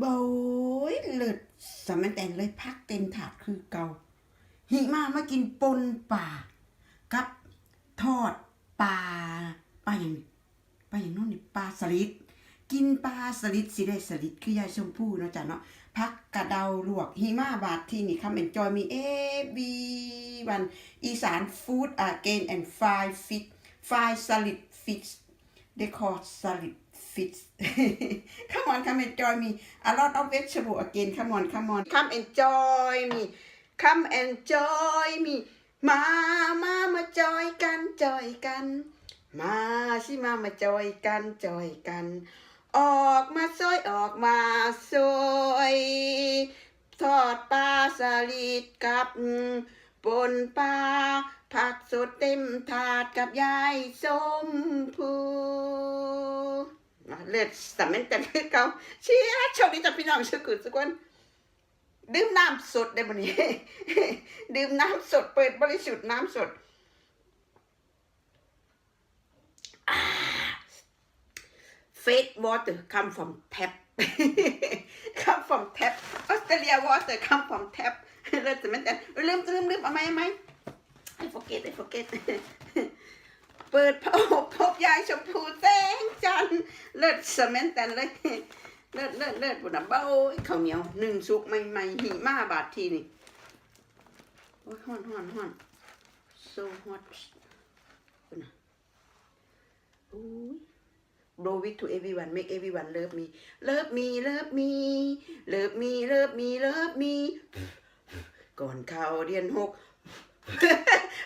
โบยเลิศสามัญแตนเลยพักเต็มถาดคือเกาหิมามากินปนป่า กับทอดปลาปลาอย่างปลาอย่างโน้นนี่ปลาสลิดกินปลาสลิดสิได้สลิดคือยายชมพู่เนาะจ๊ะเนาะพักกระเดาลวกหิมาบาทที่นี่คำเอ็นจอยมีเอบีวันอีสานฟู้ดอาเกนแอนด์ฟายฟิตฟายสลิดฟิต they call solid fits come on come enjoy me a lot of vegetable again come on come on come enjoy me come enjoy me มามามาจอยกันจอยกัน มาสิมามาจอยกันจอยกัน ออกมาซอยออกมาซอยทอดปลาสลิดกับปนปลาผักสดเต็มถาดกับยายส้มพู เลือดสามันแต่คือดเขาเชียร์โชคดีจ้ะพี่น้องชื่อกุศลดื่มน้ำสดได้บ่นี้ ดื่มน้ำสดเปิดบริสุทธิ์น้ำสด Fake water come from tap come from tap Australia water come from tap เลิศแต่มันแต่ลืมลืมลืมเอาไหมเอาไหม I forget I forget เปิดพบพบยายชมพูแสงจันเลิศสมนแต่เลยเลิศเลิศเลิศบุญนะเบ้าข้าวเหนียวหนึ่งสุกใหม่ๆหิมาบาททีนี่โอ้ยฮ้อนฮ้อนฮ้อน so hot บุญนะโอ้ย blow it to everyone make everyone love me love me love me love me love me love me ก่อนเข้าเรียนหก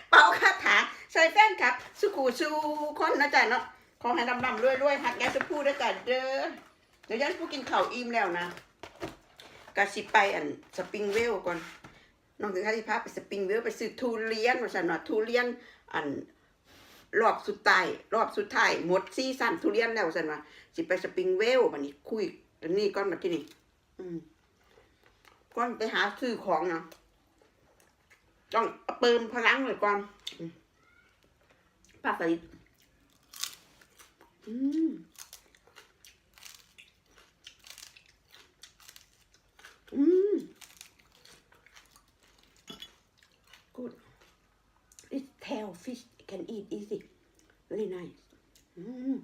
เป่าคาถาใส่แฟนครับ สุ ขูสู้คนนะจ๊ะเนาะขอให้ดำดำรวยรวยหักแกจะพูดด้วยกันเด้อเดี๋ยวยันผู้กินข้าวอิ่มแล้วนะกะสิไปอันสปริงเวลก่อนน้องถึงข้าที่พาไปสปริงเวลไปซื้อทุเรียนว่าสันว่าทุเรียนอันรอบสุดท้ายรอบสุดท้ายหมดซีซั่นทุเรียนแล้วสันว่าสิไปสปริงเวลบันนี้คุยอันนี้ก้อนมาที่นี่ อืมก้อนไปหาซื้อของเนาะต้องเติมพลังเลยก่อน อืมป้าสลิดอืมอืม good this tail fish can eat easy very nice อืม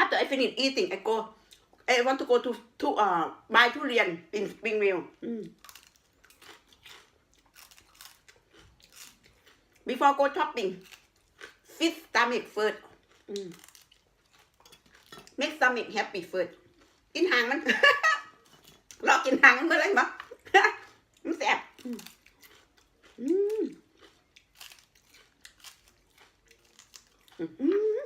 after I finish eating I go I want to go to to uh buy ทุเรียน in Springville อืม before go shopping feed stomach first อืม make stomach happy first กินหางมัน รอกินหางมันเมื่อไหรมั้งมันแสบอืมอืมอืม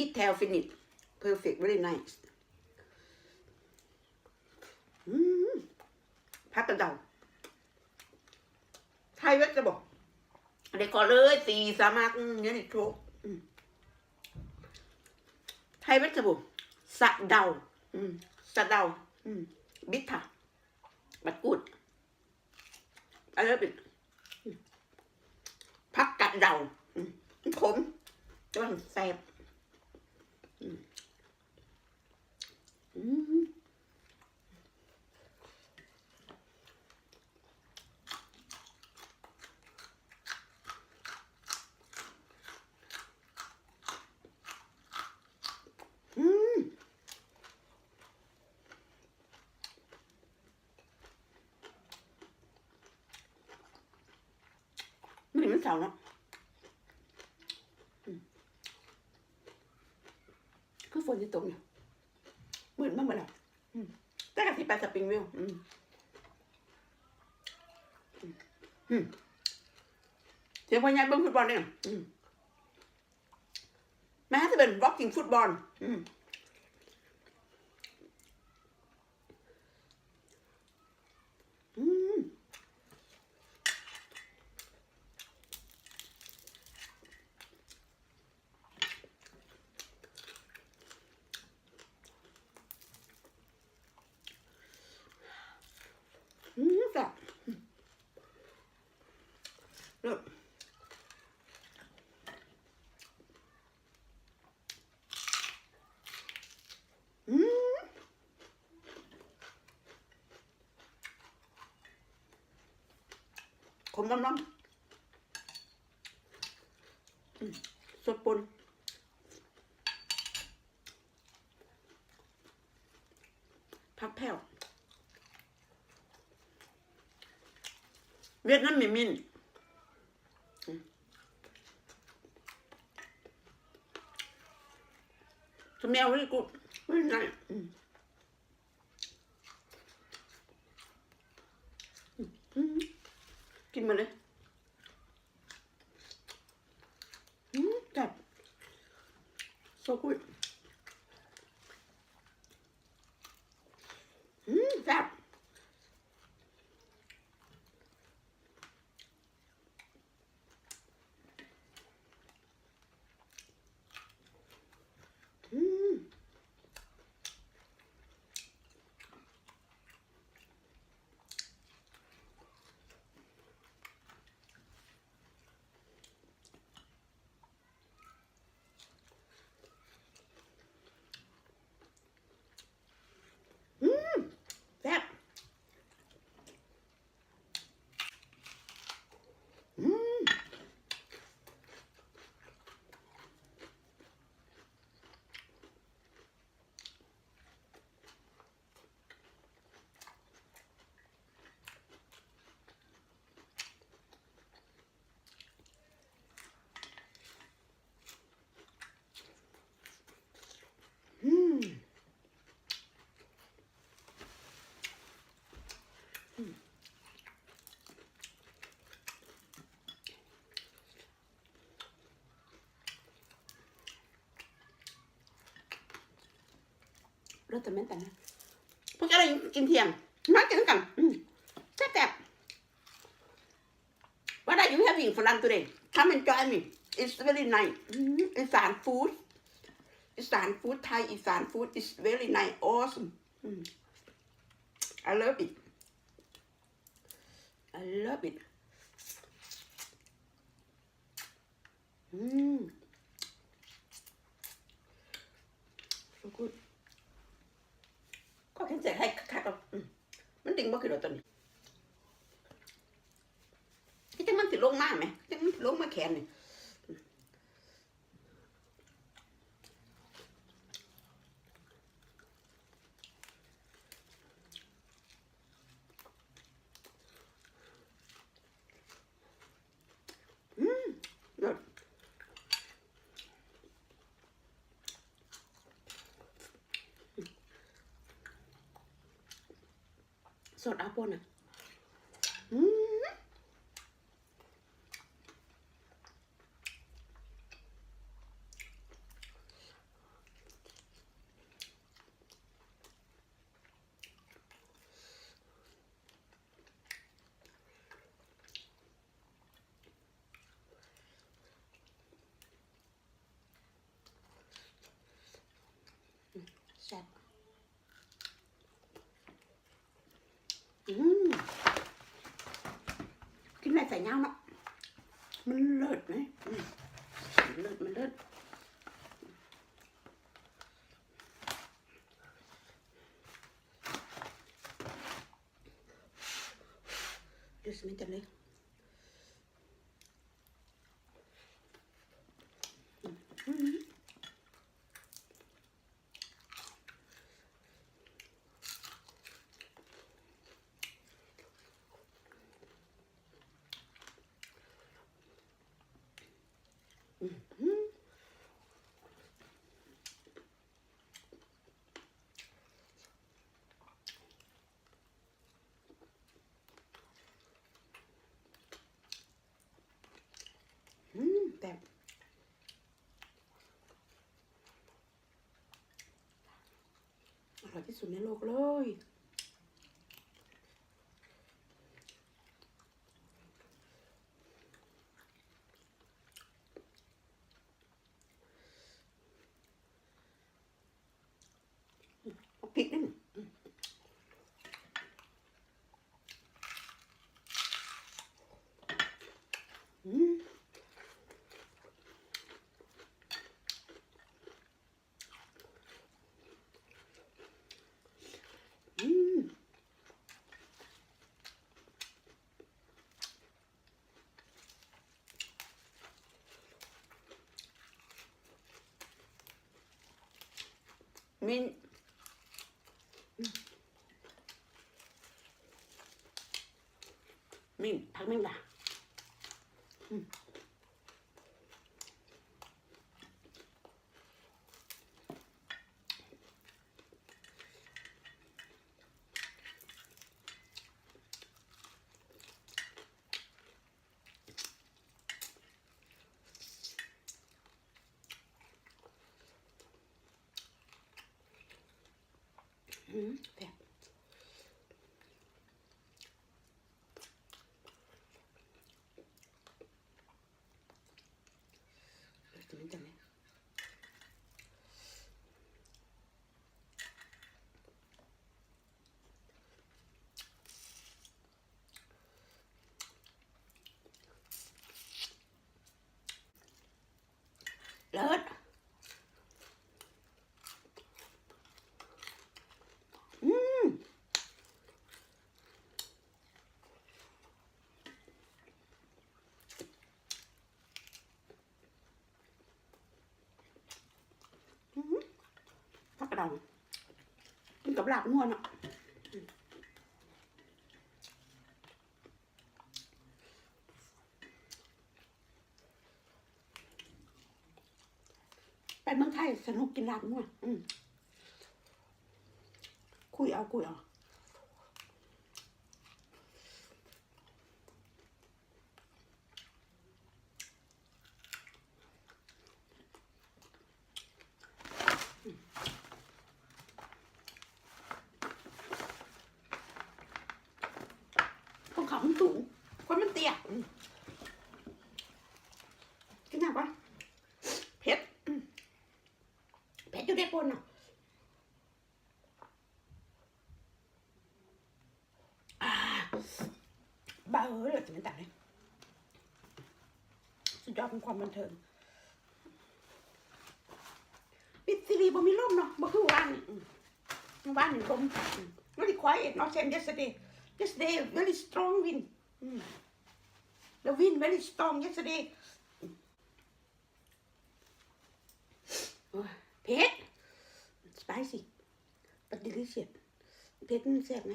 eat tail finish perfect very nice อืมพักกระเดา ไทยเวทจะบอกเด็กก่อเลยสีสามารถเนี่ยนี่โชว์อืมไทยเวทจะบอกสะเดาสะเดาบิทาบัดกูดอะไรเป็นอืมพักกัดเดาอืมขมจนแสบอืมอืมไม่ เห็นมันเสาเนาะอืมคือฝนจะตกเนี่ยเหมือนมากเหมือนอะอืมแต่กับที่ไปสปริงวิลอืมอืมอืมเสียงพญายเบิ้งฟุตบอลเนี่ยอืมแม้จะเป็น walking ฟุตบอล อืมอืมอืมแบบเลิศ น้ำน้ำสดปนผักแผ่วเวียดนามมีมินสมัยวันกูไม่ได้อืมอืม กินมาเลยอืมจัด so good อืมแซ่บ อืมอืมแซ่บอืม อืมอืม รสจะไม่แต่นะพวกอะไรกินเที่ยงมากินกันแซ่บแว่าได้ยูแฮปปี้ฝรั่งตัวเองทำเป็นจอยมี it's very nice อีสานฟู้ดอีสานฟู้ดไทยอีสานฟู้ด it's very nice awesome I love it I love it อืม ก็แค่เสร็จให้คักๆเอาอืมมันดึงบ่คือเราตัวนี้ที่จังมันสิลงมากไหมจังมันสิลงมาแขนนี่อืมเลิศ สดอัพบนอะ อืม แซ่บอืมกินอะไร ใส่เงาเนาะมันเลิศไหมอืมมันเลิศมันเลิศดูสิมันจะเล็กอืม อืม แบบอร่อยที่สุดในโลกเลยเอาพริกนิดหนึ่งอืม อืม มิ้นมิ้นพักมิ้นล่ะอืม อืมแซ่บเออจะไม่จำเลยเลิศอืม ผักกระดอง กินกับลาบนวนอะไปเมืองไทยสนุกกินลาบนวลอืมคุยเอาคุยเอา มันสูงคนมันเตี้ยกินหนักปะเผ็ดเผ็ดอยู่ได้ปนอะบ้าเอ้ยเราจะไม่ตัดเลยสุดยอดเป็นความบันเทิงปิดซีรีส์บ่มีลมเนาะบ่คือวานนี่อืมวานนี่ลมอืม very quiet not same yesterday yesterday very strong wind อืม the wind very strong yesterday โอ้ยเผ็ด spicy but delicious เผ็ดมันแซ่บไง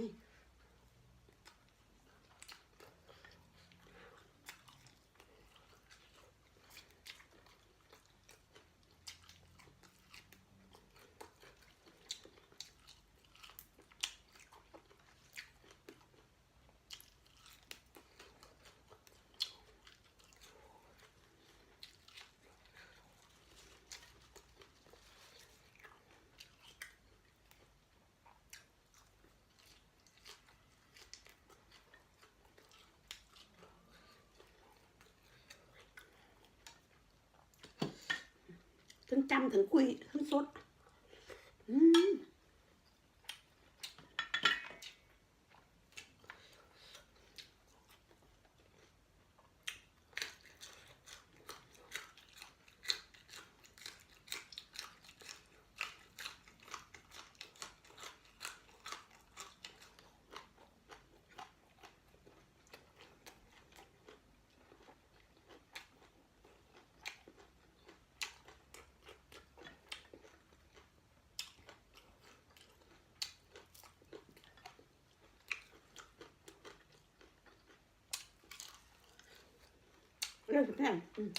ทั้งจำทั้งคุยทั้งสดอืม เรื่องแพงอืม